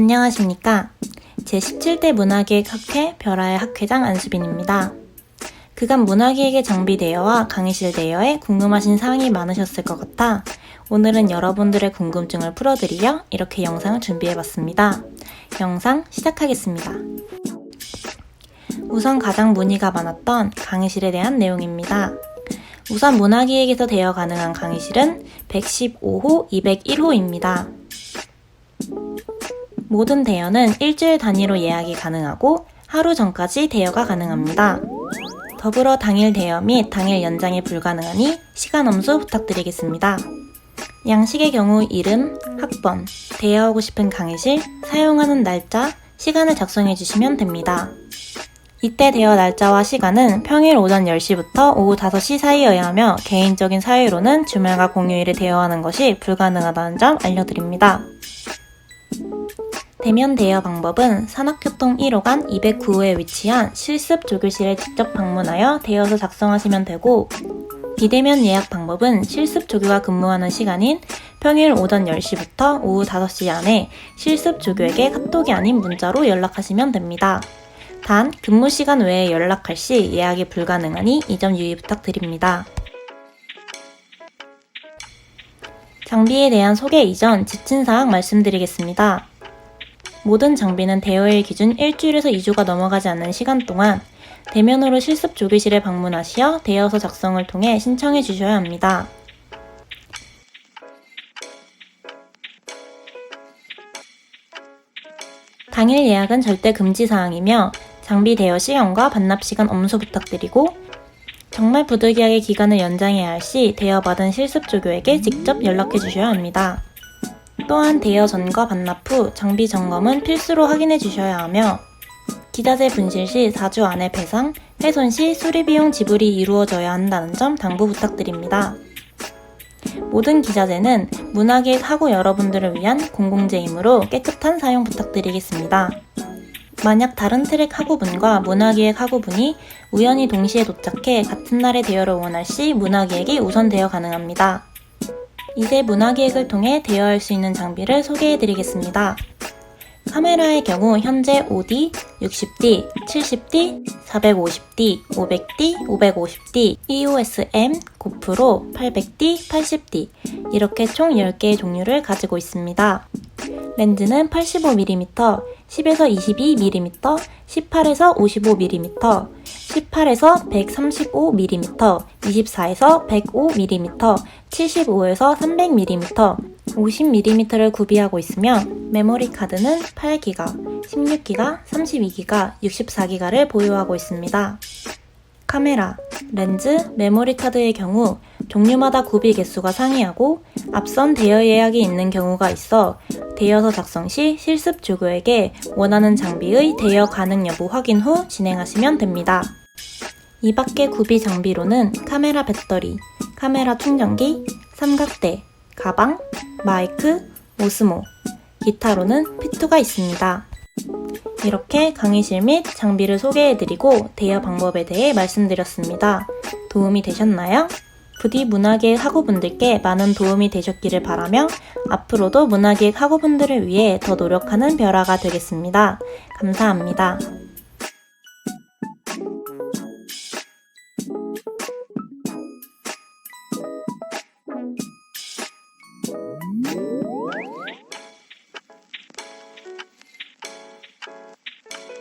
안녕하십니까. 제17대 문화기획학회 별아의 학회장 안수빈입니다. 그간 문화기획의 장비 대여와 강의실 대여에 궁금하신 사항이 많으셨을 것 같아 오늘은 여러분들의 궁금증을 풀어드리려 이렇게 영상을 준비해봤습니다. 영상 시작하겠습니다. 우선 가장 문의가 많았던 강의실에 대한 내용입니다. 우선 문화기획에서 대여 가능한 강의실은 115호, 201호입니다. 모든 대여는 일주일 단위로 예약이 가능하고 하루 전까지 대여가 가능합니다. 더불어 당일 대여 및 당일 연장이 불가능하니 시간 엄수 부탁드리겠습니다. 양식의 경우 이름, 학번, 대여하고 싶은 강의실, 사용하는 날짜, 시간을 작성해 주시면 됩니다. 이때 대여 날짜와 시간은 평일 오전 10시부터 오후 5시 사이여야 하며 개인적인 사유로는 주말과 공휴일에 대여하는 것이 불가능하다는 점 알려드립니다. 대면 대여 방법은 산악교통 1호간 209호에 위치한 실습 조교실에 직접 방문하여 대여서 작성하시면 되고 비대면 예약 방법은 실습 조교가 근무하는 시간인 평일 오전 10시부터 오후 5시 안에 실습 조교에게 카톡이 아닌 문자로 연락하시면 됩니다. 단 근무 시간 외에 연락할 시 예약이 불가능하니 이 점 유의 부탁드립니다. 장비에 대한 소개 이전 지침 사항 말씀드리겠습니다. 모든 장비는 대여일 기준 일주일에서 2주가 넘어가지 않는 시간 동안 대면으로 실습 조교실에 방문하시어 대여서 작성을 통해 신청해 주셔야 합니다. 당일 예약은 절대 금지 사항이며 장비 대여 시간과 반납 시간 엄수 부탁드리고 정말 부득이하게 기간을 연장해야 할 시 대여받은 실습 조교에게 직접 연락해 주셔야 합니다. 또한 대여 전과 반납 후 장비 점검은 필수로 확인해 주셔야 하며 기자재 분실 시 4주 안에 배상, 훼손 시 수리 비용 지불이 이루어져야 한다는 점 당부 부탁드립니다. 모든 기자재는 문화기획 하고 여러분들을 위한 공공재이므로 깨끗한 사용 부탁드리겠습니다. 만약 다른 트랙 학우분과 문화기획 학우분이 우연히 동시에 도착해 같은 날에 대여를 원할 시 문화기획이 우선 대여 가능합니다. 이제 문화기획을 통해 대여할 수 있는 장비를 소개해 드리겠습니다. 카메라의 경우 현재 5D, 60D, 70D, 450D, 500D, 550D, EOS-M, 고프로, 800D, 80D 이렇게 총 10개의 종류를 가지고 있습니다. 렌즈는 85mm, 10에서 22mm, 18에서 55mm, 18에서 135mm, 24에서 105mm, 75에서 300mm, 50mm를 구비하고 있으며 메모리 카드는 8기가, 16기가, 32기가, 64기가를 보유하고 있습니다. 카메라, 렌즈, 메모리 카드의 경우 종류마다 구비 개수가 상이하고 앞선 대여 예약이 있는 경우가 있어 대여서 작성 시 실습 조교에게 원하는 장비의 대여 가능 여부 확인 후 진행하시면 됩니다. 이 밖의 구비 장비로는 카메라 배터리, 카메라 충전기, 삼각대, 가방, 마이크, 오스모, 기타로는 피투가 있습니다. 이렇게 강의실 및 장비를 소개해드리고 대여 방법에 대해 말씀드렸습니다. 도움이 되셨나요? 부디 문화계획 학우분들께 많은 도움이 되셨기를 바라며 앞으로도 문화계획 학우분들을 위해 더 노력하는 별아가 되겠습니다. 감사합니다.